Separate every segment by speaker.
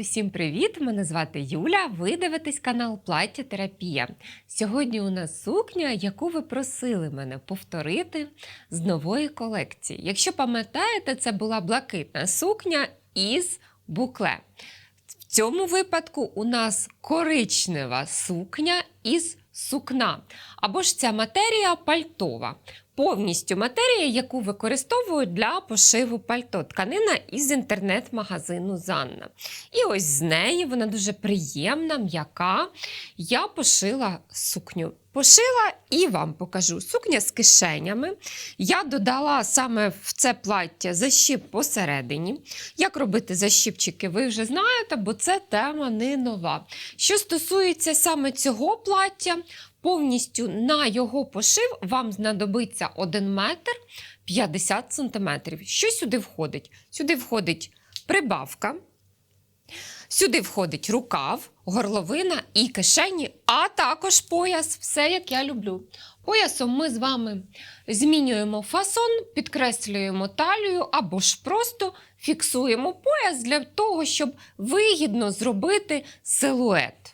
Speaker 1: усім привіт! Мене звати Юля. Ви дивитесь канал Плаття Терапія. Сьогодні у нас сукня, яку ви просили мене повторити з нової колекції. Якщо пам'ятаєте, це була блакитна сукня із букле. В цьому випадку у нас коричнева сукня із сукна. Або ж ця матерія пальтова. Повністю матерія, яку використовують для пошиву пальто. Тканина із інтернет-магазину Занна. І ось з неї вона дуже приємна, м'яка. Я пошила сукню. Пошила і вам покажу сукня з кишенями. Я додала саме в це плаття защіп посередині. Як робити защіпчики, ви вже знаєте, бо це тема не нова. Що стосується саме цього плаття, повністю на його пошив вам знадобиться 1 метр 50 сантиметрів. Що сюди входить? Сюди входить прибавка. Сюди входить рукав, горловина і кишені, а також пояс. Все як я люблю. Поясом ми з вами змінюємо фасон, підкреслюємо талію або ж просто фіксуємо пояс для того, щоб вигідно зробити силует.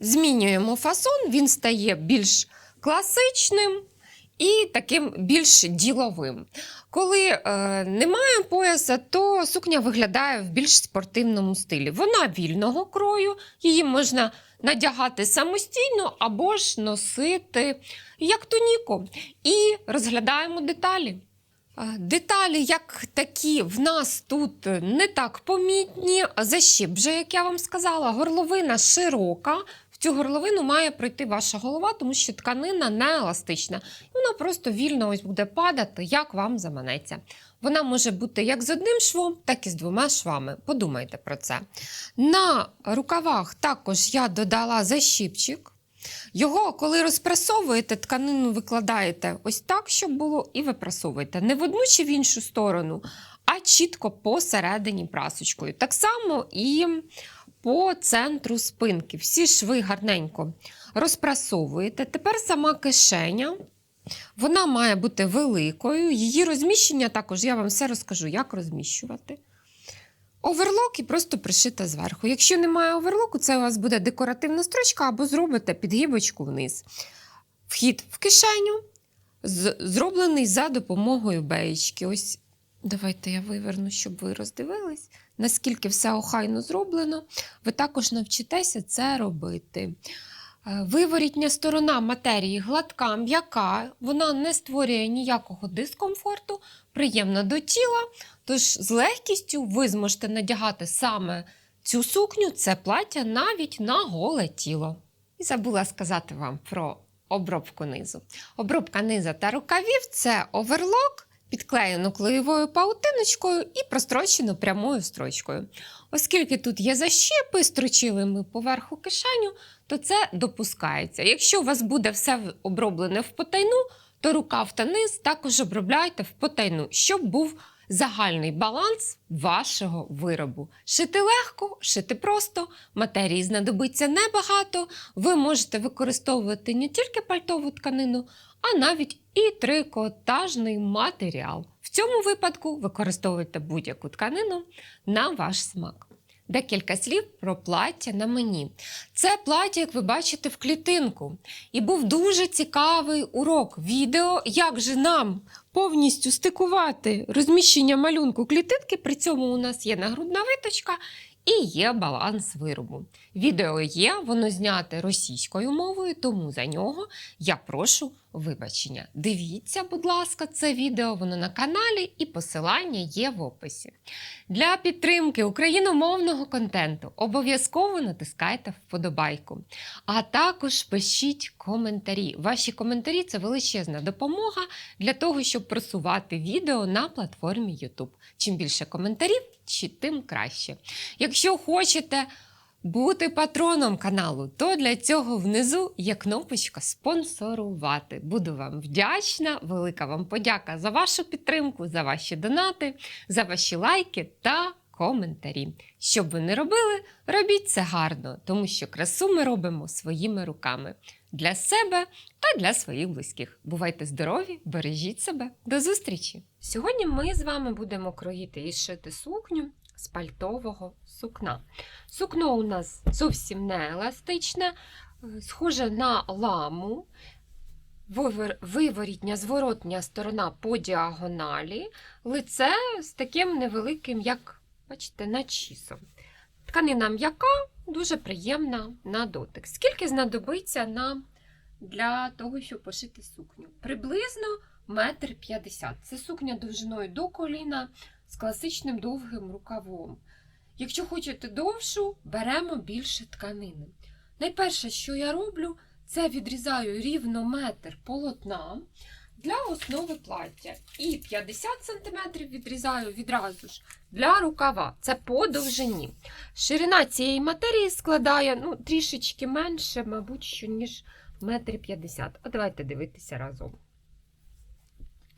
Speaker 1: Змінюємо фасон, він стає більш класичним і таким більш діловим. Коли е, немає пояса, то сукня виглядає в більш спортивному стилі. Вона вільного крою, її можна надягати самостійно або ж носити як туніку. І розглядаємо деталі. Е, Деталі, як такі, в нас тут не так помітні. Защіп, вже, як я вам сказала, горловина широка. Цю горловину має пройти ваша голова, тому що тканина не еластична. І вона просто вільно ось буде падати, як вам заманеться. Вона може бути як з одним швом, так і з двома швами. Подумайте про це. На рукавах також я додала защіпчик. Його, коли розпресовуєте, тканину викладаєте ось так, щоб було, і випрасовуєте. Не в одну чи в іншу сторону, а чітко посередині прасочкою. Так само і по центру спинки. Всі шви гарненько розпрасовуєте. Тепер сама кишеня. Вона має бути великою. Її розміщення також я вам все розкажу, як розміщувати. Оверлок і просто пришита зверху. Якщо немає оверлоку, це у вас буде декоративна строчка або зробите підгибочку вниз. Вхід в кишеню зроблений за допомогою беєчки. Ось давайте я виверну, щоб ви роздивились, наскільки все охайно зроблено. Ви також навчитеся це робити. Е, Виворітня сторона матерії гладка, м'яка, вона не створює ніякого дискомфорту, приємна до тіла. Тож з легкістю ви зможете надягати саме цю сукню, це плаття навіть на голе тіло. І забула сказати вам про обробку низу. Обробка низа та рукавів це оверлок, підклеєно клеєвою паутиночкою і прострочено прямою строчкою. Оскільки тут є защепи, строчили ми поверху кишеню, то це допускається. Якщо у вас буде все оброблене в потайну, то рукав та низ також обробляйте в потайну, щоб був загальний баланс вашого виробу. Шити легко, шити просто, матерії знадобиться небагато. Ви можете використовувати не тільки пальтову тканину, а навіть і трикотажний матеріал. В цьому випадку використовуйте будь-яку тканину на ваш смак. Декілька слів про плаття на мені. Це плаття, як ви бачите, в клітинку. І був дуже цікавий урок відео, як же нам повністю стикувати розміщення малюнку клітинки. При цьому у нас є нагрудна виточка і є баланс виробу. Відео є, воно зняте російською мовою, тому за нього я прошу вибачення. Дивіться, будь ласка, це відео, воно на каналі і посилання є в описі. Для підтримки україномовного контенту обов'язково натискайте вподобайку. А також пишіть коментарі. Ваші коментарі це величезна допомога для того, щоб просувати відео на платформі YouTube. Чим більше коментарів, чи- тим краще. Якщо хочете бути патроном каналу, то для цього внизу є кнопочка спонсорувати. Буду вам вдячна, велика вам подяка за вашу підтримку, за ваші донати, за ваші лайки та коментарі. Що б ви не робили, робіть це гарно, тому що красу ми робимо своїми руками. для себе та для своїх близьких. Бувайте здорові, бережіть себе. До зустрічі! Сьогодні ми з вами будемо кроїти і шити сукню з пальтового сукна. Сукно у нас зовсім не еластичне, е, схоже на ламу. Виворітня, зворотня сторона по діагоналі, лице з таким невеликим, як бачите, начісом. Тканина м'яка, дуже приємна на дотик. Скільки знадобиться нам для того, щоб пошити сукню? Приблизно метр п'ятдесят. Це сукня довжиною до коліна з класичним довгим рукавом. Якщо хочете довшу, беремо більше тканини. Найперше, що я роблю, це відрізаю рівно метр полотна для основи плаття. І 50 см відрізаю відразу ж для рукава. Це по довжині. Ширина цієї матерії складає ну, трішечки менше, мабуть, що, ніж метр 50. А давайте дивитися разом.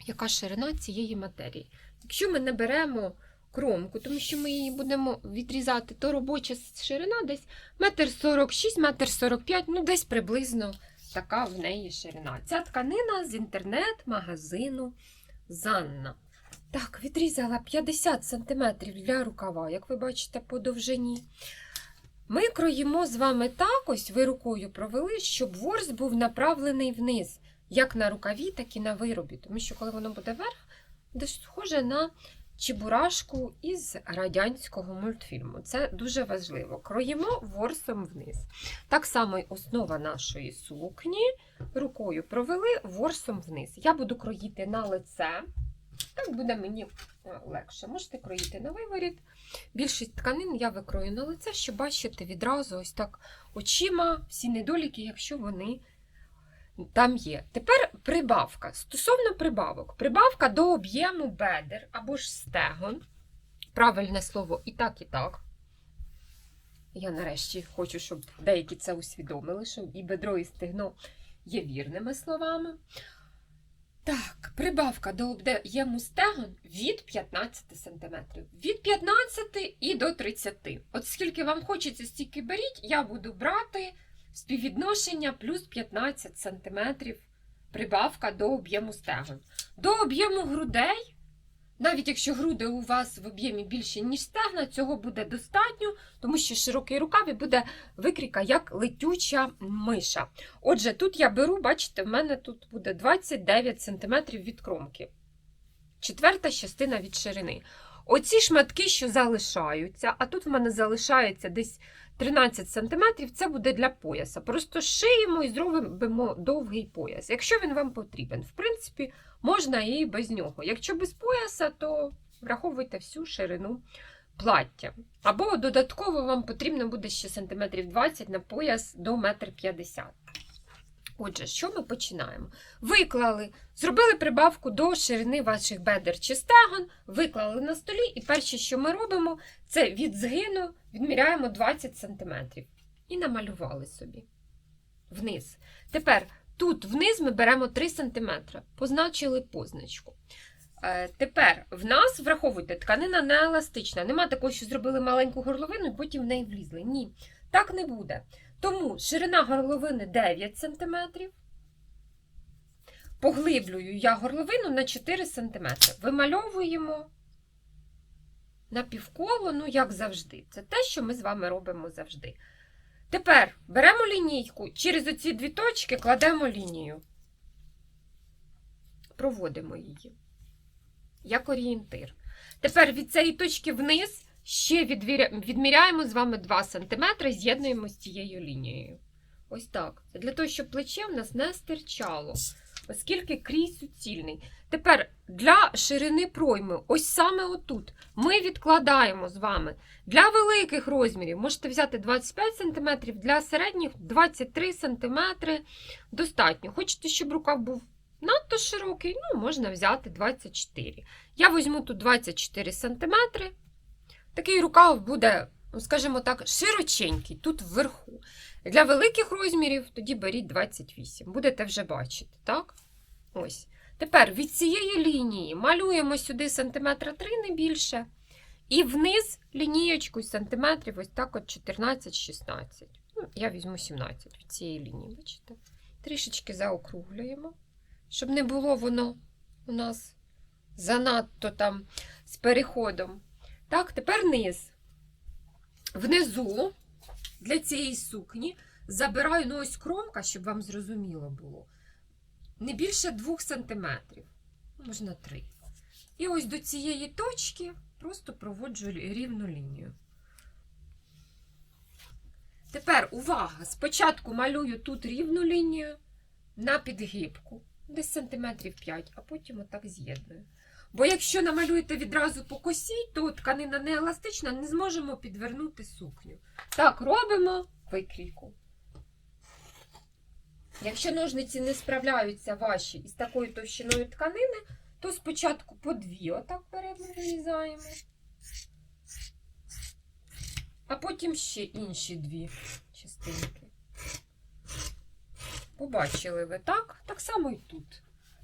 Speaker 1: Яка ширина цієї матерії? Якщо ми не беремо кромку, тому що ми її будемо відрізати, то робоча ширина десь метр 46, метр 45, ну десь приблизно така в неї ширина. Ця тканина з інтернет-магазину Занна. Так, відрізала 50 см для рукава, як ви бачите, по довжині. Ми кроїмо з вами так, ось ви рукою провели, щоб ворс був направлений вниз, як на рукаві, так і на виробі. Тому що, коли воно буде вверх, буде схоже на чебурашку із радянського мультфільму. Це дуже важливо. Кроїмо ворсом вниз. Так само основа нашої сукні. Рукою провели ворсом вниз. Я буду кроїти на лице. Так буде мені е, легше. Можете кроїти на виворіт. Більшість тканин я викрою на лице, щоб бачити відразу ось так очима всі недоліки, якщо вони там є. Тепер прибавка. Стосовно прибавок. Прибавка до об'єму бедер або ж стегон. Правильне слово і так, і так. Я нарешті хочу, щоб деякі це усвідомили, що і бедро, і стегно є вірними словами. Так, прибавка до об'єму стегон від 15 см. Від 15 і до 30. От скільки вам хочеться, стільки беріть, я буду брати співвідношення плюс 15 см прибавка до об'єму стегон. До об'єму грудей, навіть якщо груди у вас в об'ємі більше, ніж стегна, цього буде достатньо, тому що широкий рукав і буде викріка як летюча миша. Отже, тут я беру, бачите, в мене тут буде 29 см від кромки. Четверта частина від ширини. Оці шматки, що залишаються, а тут в мене залишається десь 13 см, це буде для пояса. Просто шиємо і зробимо довгий пояс, якщо він вам потрібен. В принципі, можна і без нього. Якщо без пояса, то враховуйте всю ширину плаття. Або додатково вам потрібно буде ще сантиметрів 20 на пояс до 1,50 м. Отже, що ми починаємо? Виклали, зробили прибавку до ширини ваших бедер чи стегон, виклали на столі, і перше, що ми робимо, це від згину відміряємо 20 см. І намалювали собі вниз. Тепер тут вниз ми беремо 3 см, позначили позначку. Е, Тепер в нас, враховуйте, тканина не еластична. Нема такого, що зробили маленьку горловину і потім в неї влізли. Ні, так не буде. Тому ширина горловини 9 см. Поглиблюю я горловину на 4 см. Вимальовуємо на півколо, ну, як завжди. Це те, що ми з вами робимо завжди. Тепер беремо лінійку, через оці дві точки кладемо лінію. Проводимо її. Як орієнтир. Тепер від цієї точки вниз ще відміряємо з вами 2 см, з'єднуємо з цією лінією. Ось так. Для того, щоб плече в нас не стирчало, оскільки крій суцільний. Тепер для ширини пройми, ось саме отут, ми відкладаємо з вами. Для великих розмірів можете взяти 25 см, для середніх 23 см достатньо. Хочете, щоб рукав був надто широкий, ну, можна взяти 24. Я візьму тут 24 см. Такий рукав буде, ну, скажімо так, широченький, тут вверху. Для великих розмірів тоді беріть 28. Будете вже бачити, так? Ось. Tепер від цієї лінії малюємо сюди сантиметра 3, не більше. І вниз лінієчку сантиметрів ось так от 14-16. Ну, я візьму 17 від цієї лінії, бачите? трішечки заокруглюємо, щоб не було воно у нас занадто там з переходом. Так, тепер низ. Внизу для цієї сукні забираю ну ось кромка, щоб вам зрозуміло було. Не більше 2 см, можна 3. І ось до цієї точки просто проводжу рівну лінію. Тепер увага! Спочатку малюю тут рівну лінію на підгибку, десь сантиметрів 5, а потім отак з'єдную. Бо якщо намалюєте відразу по косі, то тканина не еластична, не зможемо підвернути сукню. Так, робимо викрійку. Якщо ножниці не справляються ваші із такою товщиною тканини, то спочатку по дві отак беремо, вирізаємо, а потім ще інші дві частинки. Побачили ви так? Так само і тут.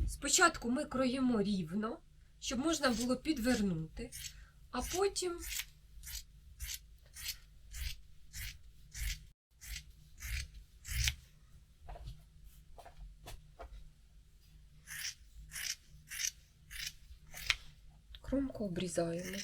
Speaker 1: Спочатку ми кроїмо рівно, щоб можна було підвернути, а потім кромку обрізаємо.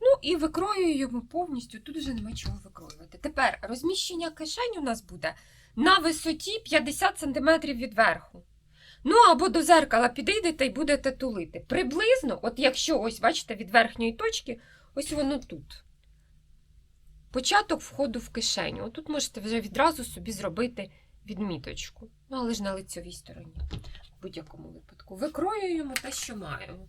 Speaker 1: Ну і викроюємо повністю, тут вже нема чого викроювати. Тепер розміщення кишень у нас буде на висоті 50 см від верху. Ну, або до зеркала підійдете і будете тулити. Приблизно, от якщо ось, бачите, від верхньої точки, ось воно тут. Початок входу в кишеню. Отут можете вже відразу собі зробити відміточку. Ну, але ж на лицьовій стороні. В будь-якому випадку. Викроюємо те, що маємо.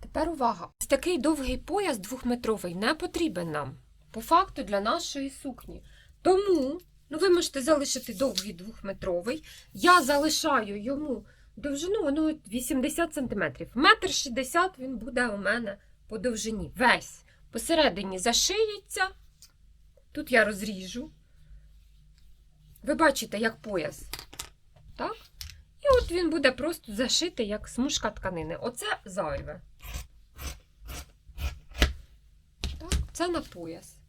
Speaker 1: Тепер увага. Ось такий довгий пояс двохметровий не потрібен нам. По факту для нашої сукні. Тому, ну ви можете залишити довгий двохметровий. Я залишаю йому довжину ну, 80 см. Метр 60 він буде у мене по довжині. Весь. Посередині зашиється. Тут я розріжу. Ви бачите, як пояс. Так? І от він буде просто зашитий, як смужка тканини. Оце зайве. Так, це на пояс.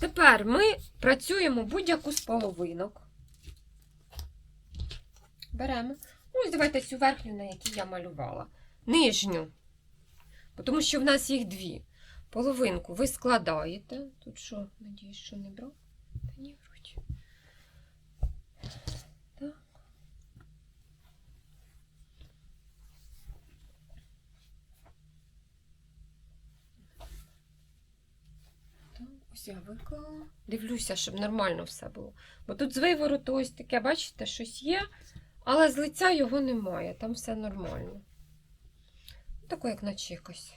Speaker 1: Тепер ми працюємо будь-яку з половинок. Беремо. Ну, ось давайте цю верхню, на якій я малювала. Нижню. Тому що в нас їх дві. Половинку ви складаєте. Тут що, надіюсь, що не брав? Та ні, вроді. Так. Так, ось я виклала. Дивлюся, щоб нормально все було. Бо тут з вивороту ось таке, бачите, щось є, але з лиця його немає, там все нормально. Таке, як наче якось.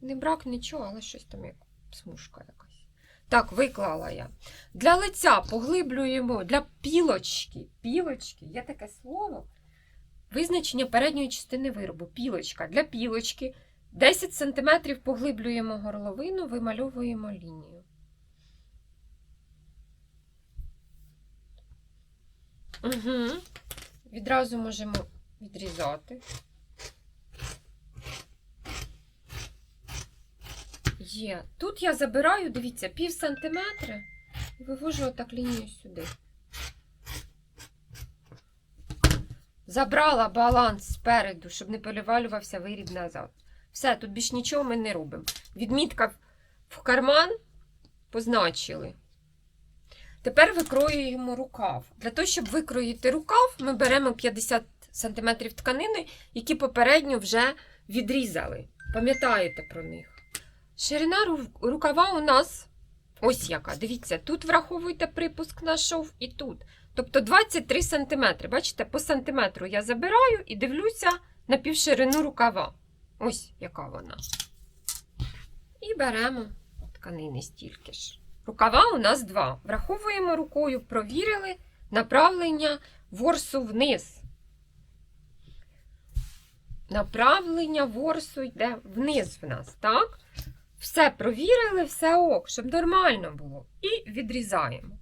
Speaker 1: Не брак нічого, але щось там як смужка якась. Так, виклала я. Для лиця поглиблюємо для пілочки. Пілочки, є таке слово. Визначення передньої частини виробу. Пілочка. Для пілочки 10 см поглиблюємо горловину, вимальовуємо лінію. Угу. Відразу можемо відрізати. Є. Тут я забираю, дивіться, пів сантиметра і вивожу отак лінію сюди. Забрала баланс спереду, щоб не перевалювався виріб назад. Все, тут більш нічого ми не робимо. Відмітка в карман позначили. Тепер викроюємо рукав. Для того, щоб викроїти рукав, ми беремо 50 см тканини, які попередньо вже відрізали. Пам'ятаєте про них? Ширина рукава у нас ось яка. Дивіться, тут враховуйте припуск на шов і тут. Тобто 23 см. Бачите, по сантиметру я забираю і дивлюся на півширину рукава. Ось яка вона. І беремо тканини стільки ж. Рукава у нас два. Враховуємо рукою, провірили направлення ворсу вниз. Направлення ворсу йде вниз в нас, так? Все провірили, все ок, щоб нормально було. І відрізаємо.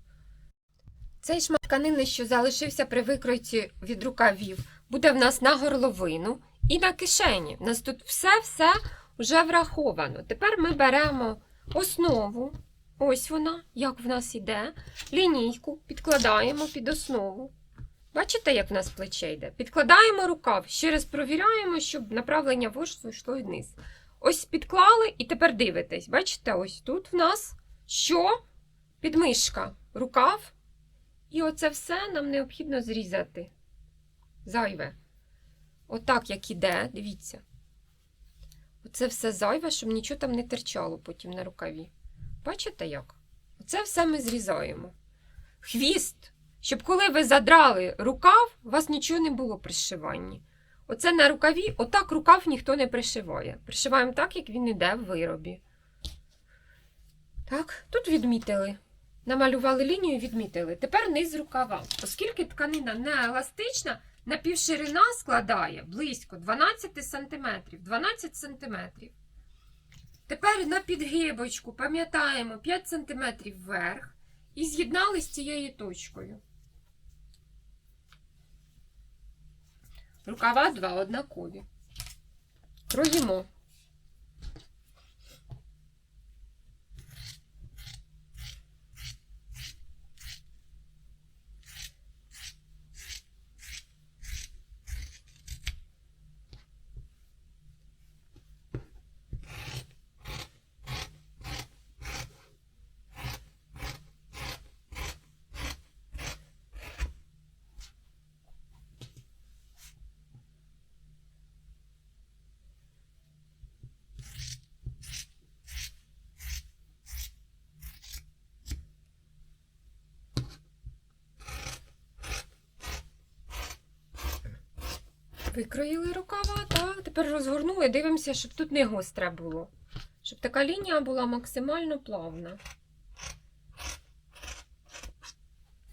Speaker 1: Цей шмат тканини, що залишився при викройці від рукавів, буде в нас на горловину і на кишені. У нас тут все-все вже враховано. Тепер ми беремо основу Ось вона, як в нас іде. Лінійку підкладаємо під основу. Бачите, як в нас плече йде? Підкладаємо рукав, ще раз провіряємо, щоб направлення ворсу йшло вниз. Ось підклали і тепер дивитесь. Бачите, ось тут в нас що? Підмишка, рукав. І оце все нам необхідно зрізати. Зайве. Отак, як іде, дивіться. Оце все зайве, щоб нічого там не терчало потім на рукаві. Бачите як? Оце все ми зрізаємо. Хвіст, щоб коли ви задрали рукав, у вас нічого не було при зшиванні. Оце на рукаві, отак рукав ніхто не пришиває. Пришиваємо так, як він іде в виробі. Так, тут відмітили. Намалювали лінію, відмітили. Тепер низ рукава. Оскільки тканина не еластична, напівширина складає близько 12 см. 12 см. Тепер на підгибочку пам'ятаємо 5 см вверх і з'єднали з цією точкою. Рукава два однакові. Кроїмо. Викроїли рукава, так. Тепер розгорнули, дивимося, щоб тут не гостре було. Щоб така лінія була максимально плавна.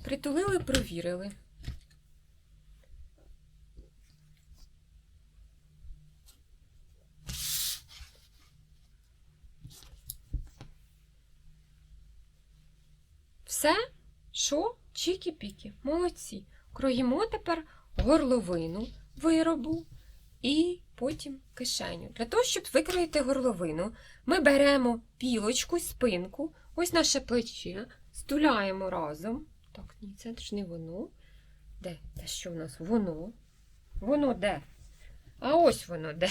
Speaker 1: Притулили, провірили. Все, що? Чікі-пікі, молодці. Кроїмо тепер горловину виробу і потім кишеню. Для того, щоб викроїти горловину, ми беремо пілочку, спинку, ось наше плече, стуляємо разом. Так, ні, це ж не воно. Де? Та що в нас? Воно. Воно де? А ось воно де.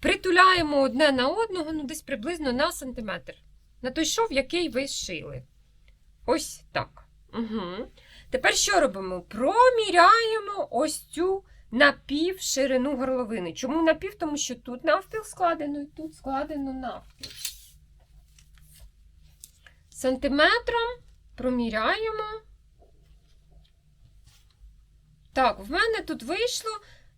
Speaker 1: Притуляємо одне на одного, ну десь приблизно на сантиметр. На той шов, який ви шили. Ось так. Угу. Тепер що робимо? Проміряємо ось цю напів ширину горловини. Чому напів? Тому що тут навпіл складено і тут складено навпіл. Сантиметром проміряємо. Так, в мене тут вийшло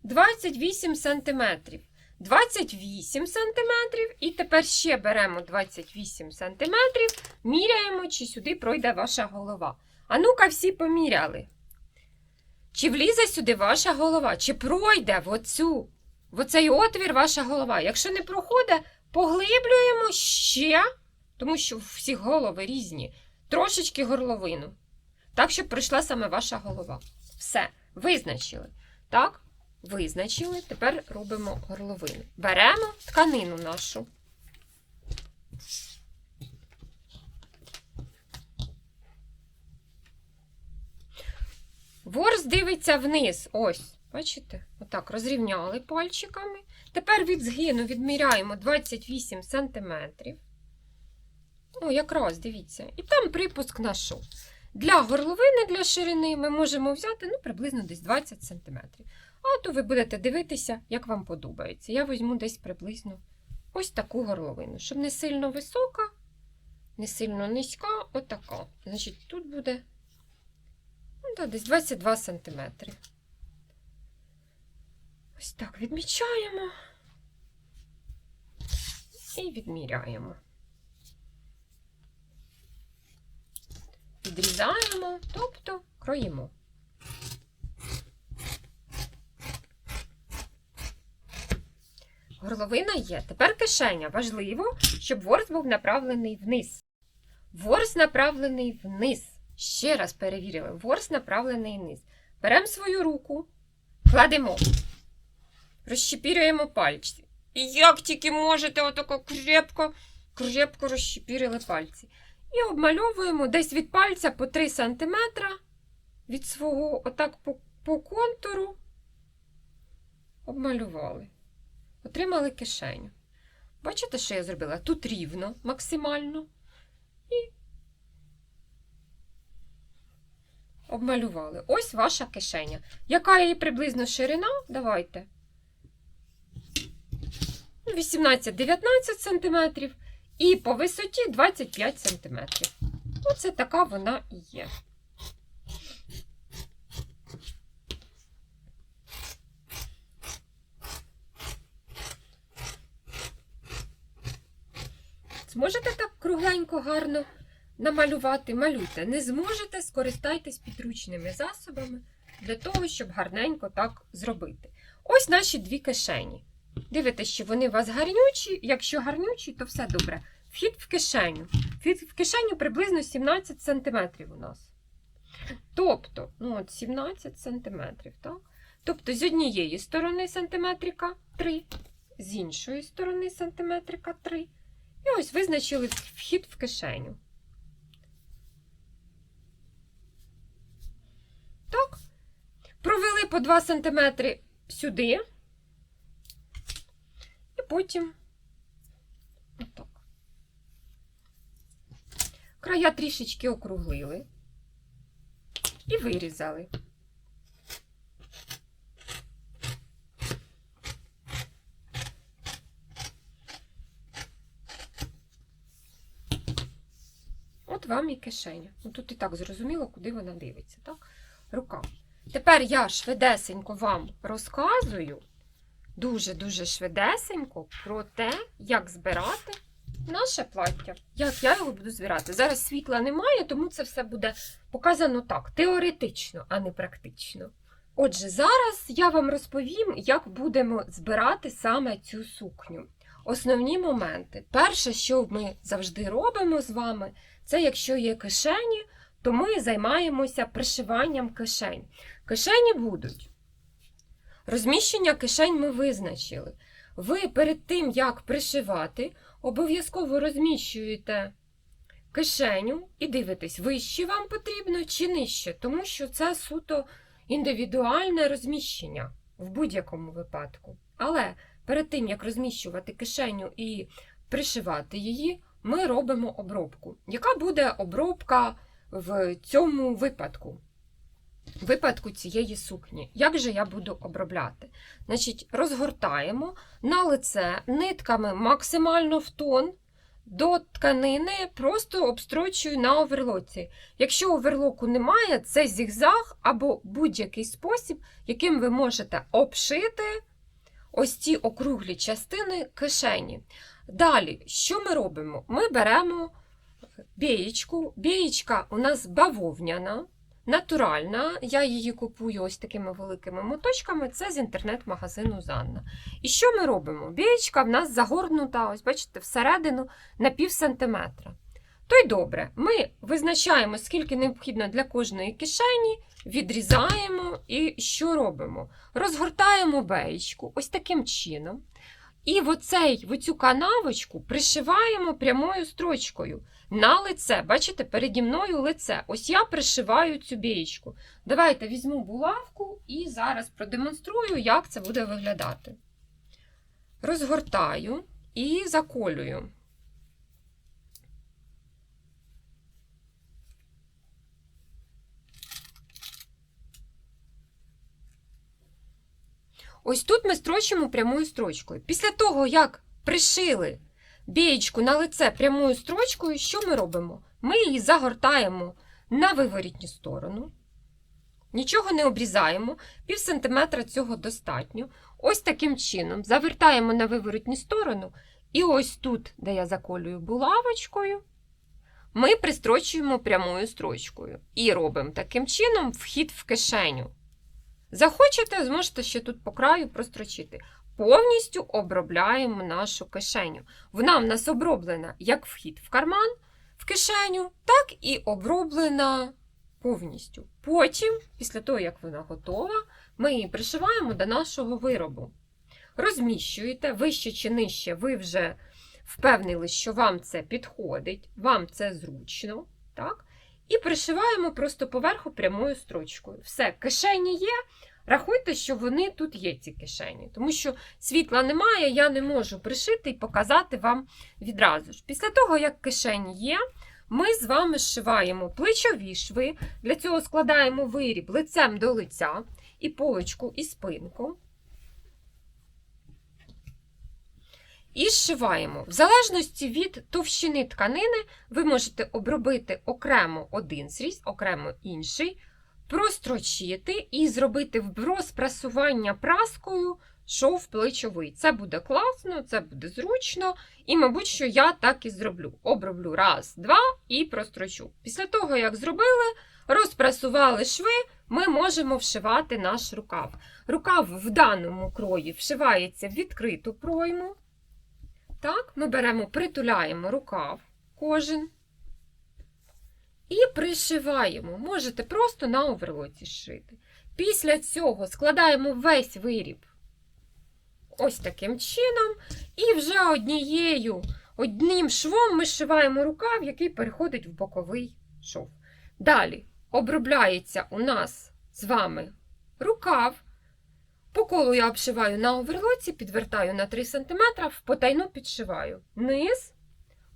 Speaker 1: 28 сантиметрів. 28 сантиметрів, і тепер ще беремо 28 сантиметрів, міряємо, чи сюди пройде ваша голова. А ну-ка, всі поміряли. Чи влізе сюди ваша голова? Чи пройде в оцю, в оцей отвір ваша голова? Якщо не проходить, поглиблюємо ще, тому що у всіх голови різні, трошечки горловину. Так, щоб прийшла саме ваша голова. Все, визначили. Так, визначили. Тепер робимо горловину. Беремо тканину нашу. Ворс дивиться вниз. Ось, бачите? Отак, розрівняли пальчиками. Тепер від згину відміряємо 28 см. О, якраз, дивіться. І там припуск на шов. Для горловини, для ширини ми можемо взяти ну, приблизно десь 20 см. А то ви будете дивитися, як вам подобається. Я візьму десь приблизно ось таку горловину, щоб не сильно висока, не сильно низька, отака. Значить, тут буде Ну, да, десь 22 сантиметри. Ось так відмічаємо і відміряємо. Відрізаємо, тобто кроїмо. Горловина є. Тепер кишеня. Важливо, щоб ворс був направлений вниз. Ворс направлений вниз. Ще раз перевірили. Ворс направлений вниз. Беремо свою руку, кладемо, розщепірюємо пальці. І як тільки можете, отако крепко, крепко розщепірили пальці. І обмальовуємо десь від пальця по 3 см від свого, отак по, по контуру. Обмалювали. Отримали кишеню. Бачите, що я зробила? Тут рівно, максимально. І обмалювали. Ось ваша кишеня. Яка її приблизно ширина? Давайте. 18-19 см. І по висоті 25 см. Оце така вона і є. Зможете так кругленько, гарно намалювати? Малюйте. Не зможете, скористайтесь підручними засобами для того, щоб гарненько так зробити. Ось наші дві кишені. Дивитесь, що вони у вас гарнючі. Якщо гарнючі, то все добре. Вхід в кишеню. Вхід в кишеню приблизно 17 см у нас. Тобто, ну от 17 см, так? Тобто з однієї сторони сантиметрика 3, з іншої сторони сантиметрика 3. І ось визначили вхід в кишеню. Так. Провели по 2 см сюди. І потім отак. Края трішечки округлили і вирізали. От вам і кишеня. Ну тут і так зрозуміло, куди вона дивиться, так? Рука. Тепер я швидесенько вам розказую, дуже-дуже швидесенько про те, як збирати наше плаття. Як я його буду збирати. Зараз світла немає, тому це все буде показано так, теоретично, а не практично. Отже, зараз я вам розповім, як будемо збирати саме цю сукню. Основні моменти. Перше, що ми завжди робимо з вами, це якщо є кишені, то ми займаємося пришиванням кишень. Кишені будуть. Розміщення кишень ми визначили. Ви перед тим, як пришивати, обов'язково розміщуєте кишеню і дивитесь, вище вам потрібно чи нижче, тому що це суто індивідуальне розміщення в будь-якому випадку. Але перед тим, як розміщувати кишеню і пришивати її, ми робимо обробку. Яка буде обробка в цьому випадку? Випадку цієї сукні. Як же я буду обробляти? Значить, розгортаємо на лице нитками максимально в тон до тканини, просто обстрочую на оверлоці. Якщо оверлоку немає, це зігзаг або будь-який спосіб, яким ви можете обшити ось ці округлі частини кишені. Далі, що ми робимо? Ми беремо бієчку. Бієчка у нас бавовняна, натуральна. Я її купую ось такими великими моточками. Це з інтернет-магазину Занна. І що ми робимо? Бієчка в нас загорнута, ось бачите, всередину на пів сантиметра. То й добре, ми визначаємо, скільки необхідно для кожної кишені, відрізаємо і що робимо? Розгортаємо беєчку ось таким чином. І в, оцей, в оцю канавочку пришиваємо прямою строчкою на лице. Бачите, переді мною лице. Ось я пришиваю цю бієчку. Давайте візьму булавку і зараз продемонструю, як це буде виглядати. Розгортаю і заколюю. Ось тут ми строчимо прямою строчкою. Після того, як пришили бієчку на лице прямою строчкою, що ми робимо? Ми її загортаємо на виворітню сторону. Нічого не обрізаємо, пів сантиметра цього достатньо. Ось таким чином завертаємо на виворотню сторону, і ось тут, де я заколюю булавочкою, ми пристрочуємо прямою строчкою. І робимо таким чином вхід в кишеню. Захочете, зможете ще тут по краю прострочити. Повністю обробляємо нашу кишеню. Вона в нас оброблена як вхід в карман, в кишеню, так і оброблена повністю. Потім, після того, як вона готова, ми її пришиваємо до нашого виробу. Розміщуєте вище чи нижче, ви вже впевнились, що вам це підходить, вам це зручно, так? І пришиваємо просто поверху прямою строчкою. Все, кишені є. Рахуйте, що вони тут є, ці кишені, тому що світла немає, я не можу пришити і показати вам відразу ж. Після того, як кишені є, ми з вами зшиваємо плечові шви. Для цього складаємо виріб лицем до лиця, і полочку, і спинку. І зшиваємо. В залежності від товщини тканини, ви можете обробити окремо один зріз, окремо інший, прострочити і зробити розпрасування праскою шов плечовий. Це буде класно, це буде зручно, і, мабуть, що я так і зроблю. Оброблю раз, два і прострочу. Після того, як зробили, розпрасували шви, ми можемо вшивати наш рукав. Рукав в даному крої вшивається в відкриту пройму. Так, ми беремо, притуляємо рукав кожен і пришиваємо. Можете просто на оверлоці зшити. Після цього складаємо весь виріб ось таким чином, і вже однією, одним швом ми зшиваємо рукав, який переходить в боковий шов. Далі обробляється у нас з вами рукав. По колу я обшиваю на оверлоці, підвертаю на 3 см, в потайну підшиваю низ,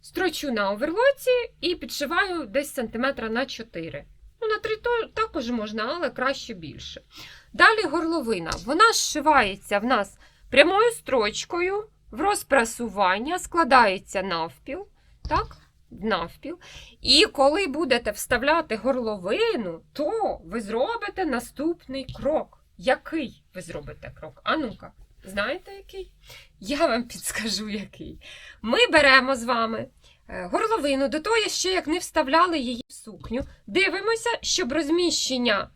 Speaker 1: строчу на оверлоці і підшиваю десь сантиметра на 4. Ну, на 3 також можна, але краще більше. Далі горловина. Вона зшивається в нас прямою строчкою в розпрасування, складається навпіл. Так? Навпіл. І коли будете вставляти горловину, то ви зробите наступний крок. Який ви зробите крок? А ну-ка, знаєте який? Я вам підскажу, який. Ми беремо з вами е, горловину до того, ще як не вставляли її в сукню. Дивимося, щоб розміщення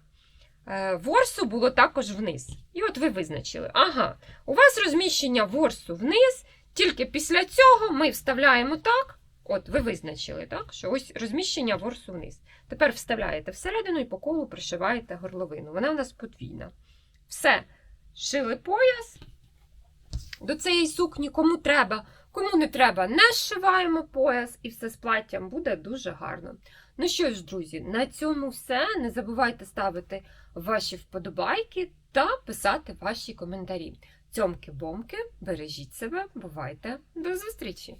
Speaker 1: е, ворсу було також вниз. І от ви визначили, ага, у вас розміщення ворсу вниз, тільки після цього ми вставляємо так. От, ви визначили, так, що ось розміщення ворсу вниз. Тепер вставляєте всередину і по колу пришиваєте горловину. Вона в нас подвійна. Все, шили пояс. До цієї сукні кому треба, кому не треба, не зшиваємо пояс, і все з платтям буде дуже гарно. Ну що ж, друзі, на цьому все. Не забувайте ставити ваші вподобайки та писати ваші коментарі. Цьомки-бомки, бережіть себе, бувайте, до зустрічі!